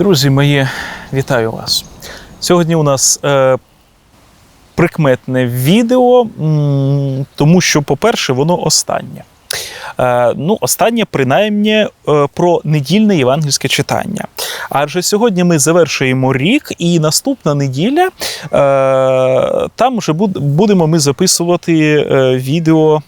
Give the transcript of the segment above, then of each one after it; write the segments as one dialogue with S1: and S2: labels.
S1: Друзі мої, вітаю вас. Сьогодні у нас е, прикметне відео, тому що, по-перше, воно останнє. Е, ну, останнє, принаймні, е, про недільне євангельське читання. Адже сьогодні ми завершуємо рік, і наступна неділя е, там вже будемо ми записувати відео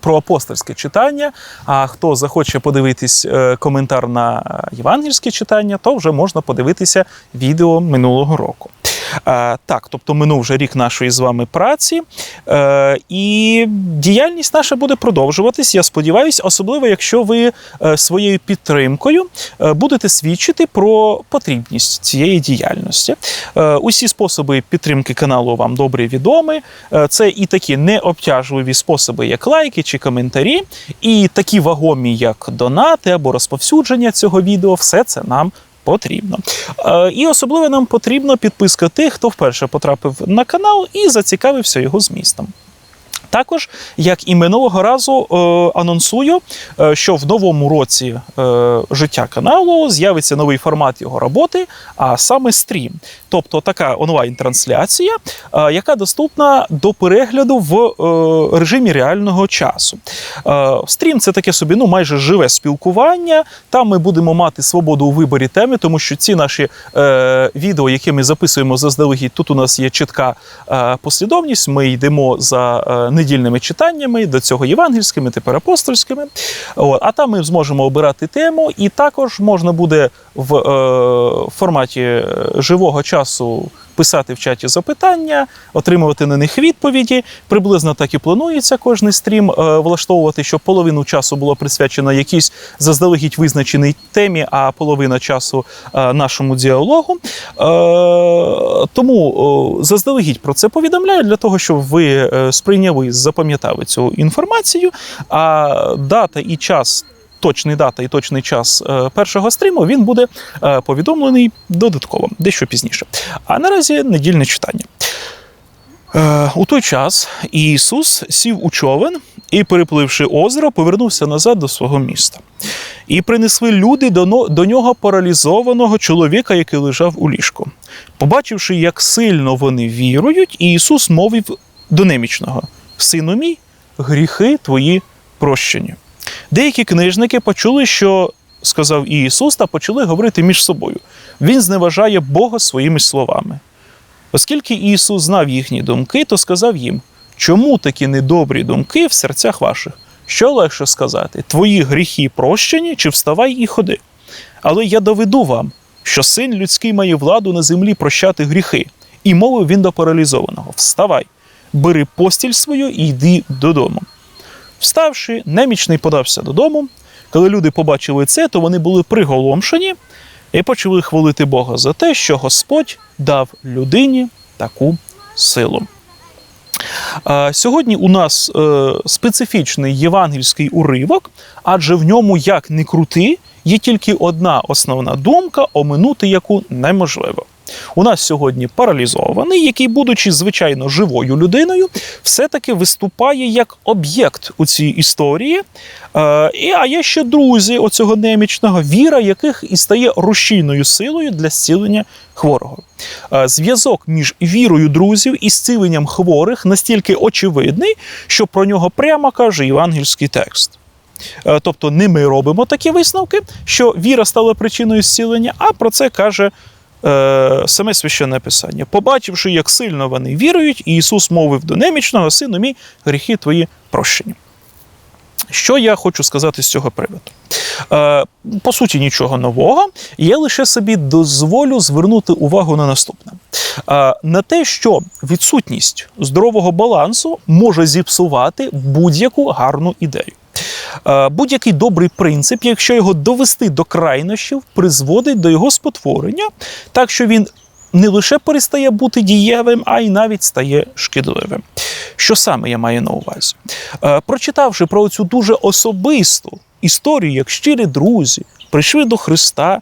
S1: про апостольське читання. А хто захоче подивитись коментар на євангельське читання, то вже можна подивитися відео минулого року. Е, так, тобто минув вже рік нашої з вами праці, е, і діяльність наша буде продовжуватись. Я сподіваюся, особливо якщо ви е, своєю підтримкою будете свідчити про потрібність цієї діяльності. Усі способи підтримки каналу вам добре відомі. Це і такі необтяжливі способи, як лайки чи коментарі, і такі вагомі, як донати або розповсюдження цього відео. Все це нам потрібно. Е, І особливо нам потрібна підписка тих, хто вперше потрапив на канал і зацікавився його змістом. Також, як і минулого разу, е, анонсую, е, що в новому році е, життя каналу з'явиться новий формат його роботи, а саме стрім. Тобто така онлайн-трансляція, яка доступна до перегляду в режимі реального часу. Стрім це таке собі ну, майже живе спілкування. Там ми будемо мати свободу у виборі теми, тому що ці наші відео, які ми записуємо заздалегідь, тут у нас є чітка послідовність. Ми йдемо за недільними читаннями, до цього євангельськими, тепер апостольськими. От, а там ми зможемо обирати тему, і також можна буде в е, форматі е, живого часу писати в чаті запитання, отримувати на них відповіді. Приблизно так і планується кожний стрім е, влаштовувати, щоб половину часу було присвячено якійсь заздалегідь визначеній темі, а половина часу е, нашому діалогу. Е, тому заздалегідь про це повідомляю для того, щоб ви сприйняли, запам'ятали цю інформацію. А дата і час. Точний дата і точний час е, першого стріму він буде е, повідомлений додатково, дещо пізніше. А наразі недільне читання. Е, у той час Ісус сів у човен і, перепливши озеро, повернувся назад до свого міста. І принесли люди до нього паралізованого чоловіка, який лежав у ліжку. Побачивши, як сильно вони вірують, Ісус мовив до немічного: Сину мій, гріхи твої прощені. Деякі книжники почули, що сказав Ісус, та почали говорити між собою. Він зневажає Бога своїми словами. Оскільки Ісус знав їхні думки, то сказав їм: чому такі недобрі думки в серцях ваших? Що легше сказати: Твої гріхи прощені, чи вставай і ходи? Але я доведу вам, що син людський має владу на землі прощати гріхи. І мовив він до паралізованого: Вставай, бери постіль свою і йди додому. Вставши, немічний подався додому. Коли люди побачили це, то вони були приголомшені і почали хвалити Бога за те, що Господь дав людині таку силу. Сьогодні у нас е, специфічний євангельський уривок, адже в ньому, як не крути, є тільки одна основна думка, оминути яку неможливо. У нас сьогодні паралізований, який, будучи звичайно живою людиною, все-таки виступає як об'єкт у цій історії. Е, і, а є ще друзі оцього немічного, віра яких і стає рушійною силою для зцілення хворого. Е, Зв'язок між вірою друзів і зціленням хворих настільки очевидний, що про нього прямо каже євангельський текст. Е, Тобто не ми робимо такі висновки, що віра стала причиною зцілення, а про це каже е, саме священне писання. Побачивши, як сильно вони вірують, Ісус мовив до немічного сину мій, гріхи твої прощені. Що я хочу сказати з цього приводу? Е, по суті, нічого нового. Я лише собі дозволю звернути увагу на наступне: е, на те, що відсутність здорового балансу може зіпсувати будь-яку гарну ідею. Е, Будь-який добрий принцип, якщо його довести до крайнощів, призводить до його спотворення, так що він не лише перестає бути дієвим, а й навіть стає шкідливим. Що саме я маю на увазі? Е, Прочитавши про цю дуже особисту історію, як щирі друзі прийшли до Христа.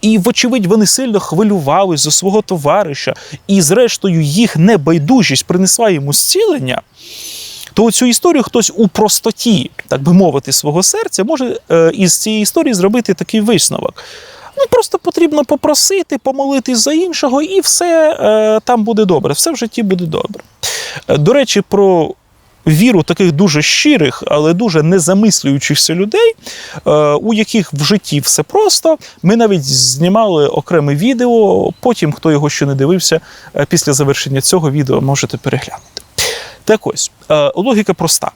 S1: І, вочевидь, вони сильно хвилювались за свого товариша, і, зрештою, їх небайдужість принесла йому зцілення, то цю історію хтось у простоті, так би мовити, свого серця може е, із цієї історії зробити такий висновок. Ну, просто потрібно попросити, помолитись за іншого, і все е, там буде добре, все в житті буде добре. Е, До речі, про віру таких дуже щирих, але дуже незамислюючихся людей, е, у яких в житті все просто. Ми навіть знімали окреме відео. Потім, хто його ще не дивився, е, після завершення цього відео можете переглянути. Так ось, е, логіка проста.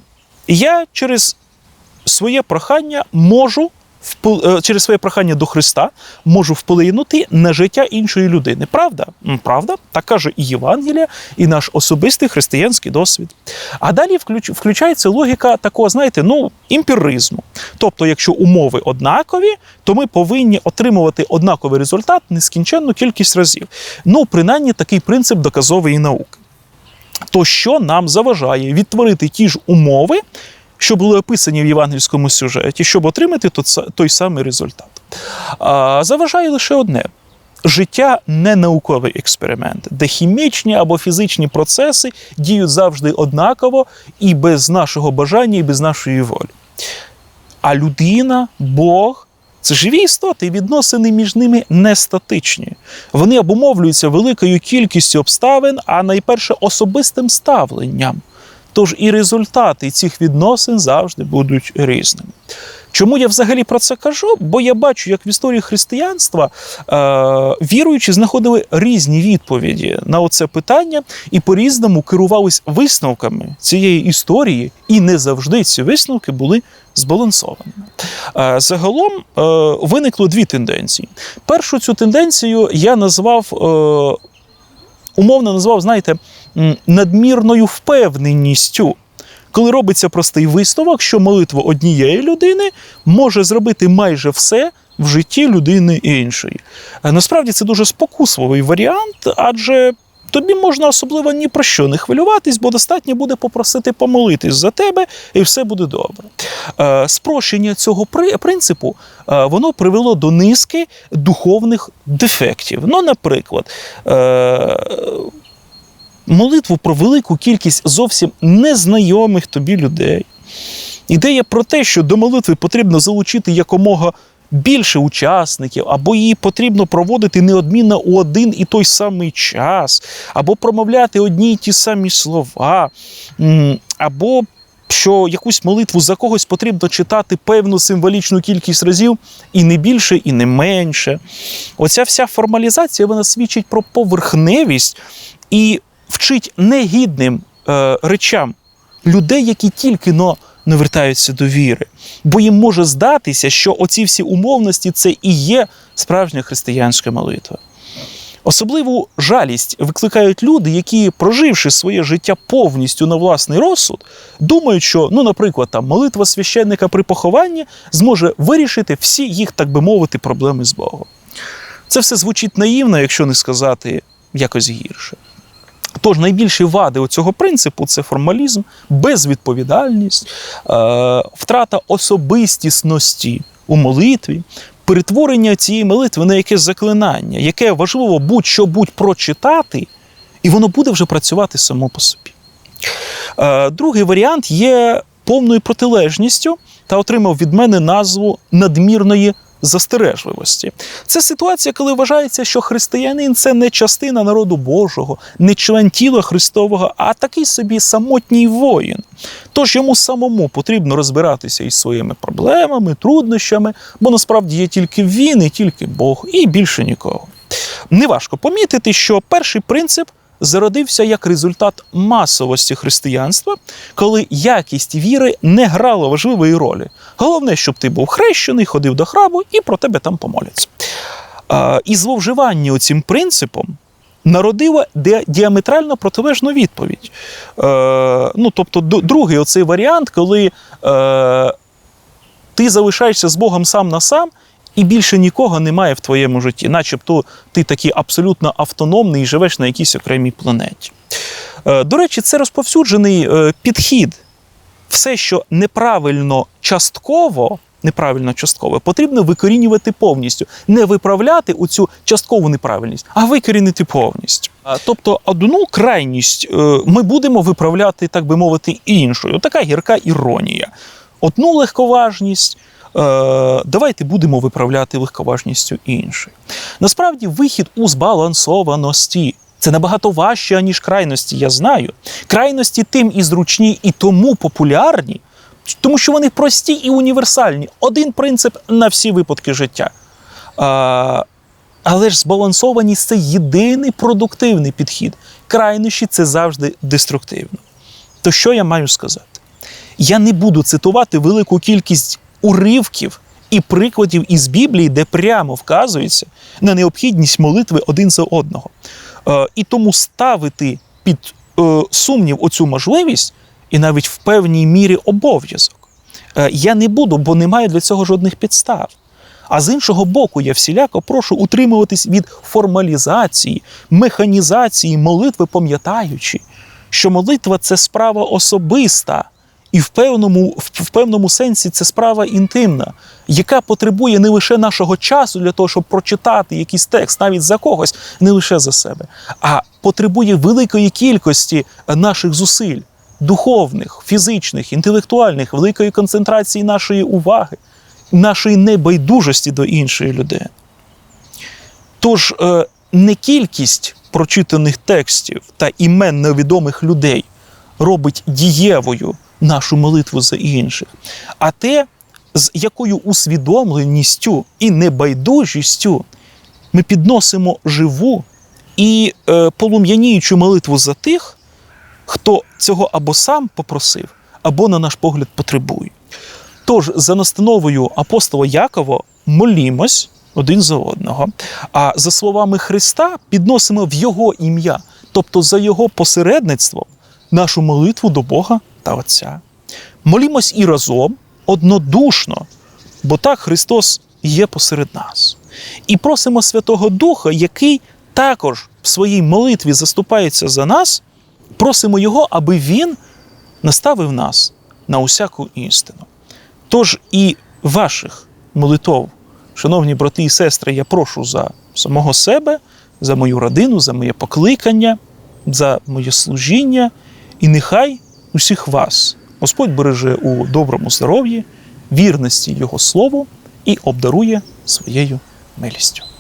S1: Я через своє прохання можу е, через своє прохання до Христа можу вплинути на життя іншої людини. Правда? Правда, так каже і Євангелія, і наш особистий християнський досвід. А далі включ- включається логіка такого, знаєте, ну, імпіризму. Тобто, якщо умови однакові, то ми повинні отримувати однаковий результат нескінченну кількість разів. Ну, принаймні, такий принцип доказової науки. То що нам заважає відтворити ті ж умови, що були описані в євангельському сюжеті, щоб отримати той самий результат. Заважає лише одне. Життя не науковий експеримент, де хімічні або фізичні процеси діють завжди однаково і без нашого бажання, і без нашої волі. А людина, Бог це живі істоти, і відносини між ними не статичні. Вони обумовлюються великою кількістю обставин, а найперше особистим ставленням. Тож і результати цих відносин завжди будуть різними. Чому я взагалі про це кажу? Бо я бачу, як в історії християнства е, віруючі знаходили різні відповіді на оце питання і по-різному керувались висновками цієї історії, і не завжди ці висновки були збалансованими. Е, загалом е, виникло дві тенденції. Першу цю тенденцію я назвав. Е, Умовно назвав, знаєте, надмірною впевненістю коли робиться простий висновок, що молитва однієї людини може зробити майже все в житті людини іншої. Насправді це дуже спокусливий варіант, адже тобі можна особливо ні про що не хвилюватись, бо достатньо буде попросити помолитись за тебе, і все буде добре. Е, Спрощення цього принципу е, воно привело до низки духовних дефектів. Ну, наприклад, е, молитву про велику кількість зовсім незнайомих тобі людей. Ідея про те, що до молитви потрібно залучити якомога більше учасників, або її потрібно проводити неодмінно у один і той самий час, або промовляти одні й ті самі слова, або що якусь молитву за когось потрібно читати певну символічну кількість разів, і не більше, і не менше. Оця вся формалізація вона свідчить про поверхневість і вчить негідним е, речам людей, які тільки но не вертаються до віри. Бо їм може здатися, що оці всі умовності це і є справжня християнська молитва. Особливу жалість викликають люди, які, проживши своє життя повністю на власний розсуд, думають, що, ну, наприклад, там молитва священника при похованні зможе вирішити всі їх, так би мовити, проблеми з Богом. Це все звучить наївно, якщо не сказати якось гірше. Тож найбільші вади цього принципу це формалізм, безвідповідальність, е, втрата особистісності у молитві, перетворення цієї молитви на якесь заклинання, яке важливо будь-що будь прочитати, і воно буде вже працювати само по собі. Е, Другий варіант є повною протилежністю та отримав від мене назву надмірної застережливості. Це ситуація, коли вважається, що християнин це не частина народу Божого, не член тіла Христового, а такий собі самотній воїн. Тож йому самому потрібно розбиратися із своїми проблемами, труднощами, бо насправді є тільки він і тільки Бог, і більше нікого. Неважко помітити, що перший принцип зародився як результат масовості християнства, коли якість віри не грала важливої ролі. Головне, щоб ти був хрещений, ходив до храму і про тебе там помоляться. І зловживання цим принципом народило діаметрально протилежну відповідь. Е, ну, тобто, другий оцей варіант, коли е, ти залишаєшся з Богом сам на сам, і більше нікого немає в твоєму житті, начебто ти такий абсолютно автономний і живеш на якійсь окремій планеті. Е, До речі, це розповсюджений е, підхід. Все, що неправильно частково, неправильно частково, потрібно викорінювати повністю, не виправляти у цю часткову неправильність, а викорінити повністю. Тобто, одну крайність е, ми будемо виправляти, так би мовити, іншою. Така гірка іронія. Одну легковажність давайте будемо виправляти легковажністю інших. Насправді, вихід у збалансованості це набагато важче, ніж крайності. Я знаю. Крайності тим і зручні, і тому популярні, тому що вони прості і універсальні. Один принцип на всі випадки життя. А, але ж збалансованість це єдиний продуктивний підхід. Крайнощі це завжди деструктивно. То що я маю сказати? Я не буду цитувати велику кількість уривків і прикладів із Біблії, де прямо вказується на необхідність молитви один за одного. Е, і тому ставити під е, сумнів оцю можливість, і навіть в певній мірі обов'язок. Е, я не буду, бо не маю для цього жодних підстав. А з іншого боку, я всіляко прошу утримуватись від формалізації, механізації молитви, пам'ятаючи, що молитва це справа особиста, і в певному, в, певному сенсі це справа інтимна, яка потребує не лише нашого часу для того, щоб прочитати якийсь текст навіть за когось, не лише за себе, а потребує великої кількості наших зусиль, духовних, фізичних, інтелектуальних, великої концентрації нашої уваги, нашої небайдужості до іншої людини. Тож е, не кількість прочитаних текстів та імен невідомих людей робить дієвою нашу молитву за інших, а те, з якою усвідомленістю і небайдужістю ми підносимо живу і е, полум'яніючу молитву за тих, хто цього або сам попросив, або, на наш погляд, потребує. Тож, за настановою апостола Якова, молімось один за одного, а за словами Христа підносимо в Його ім'я, тобто за Його посередництвом, нашу молитву до Бога та Отця. Молімось і разом, однодушно, бо так Христос є посеред нас. І просимо Святого Духа, який також в своїй молитві заступається за нас, просимо Його, аби Він наставив нас на усяку істину. Тож і ваших молитов, шановні брати і сестри, я прошу за самого себе, за мою родину, за моє покликання, за моє служіння, і нехай усіх вас Господь береже у доброму здоров'ї, вірності Його Слову і обдарує своєю милістю.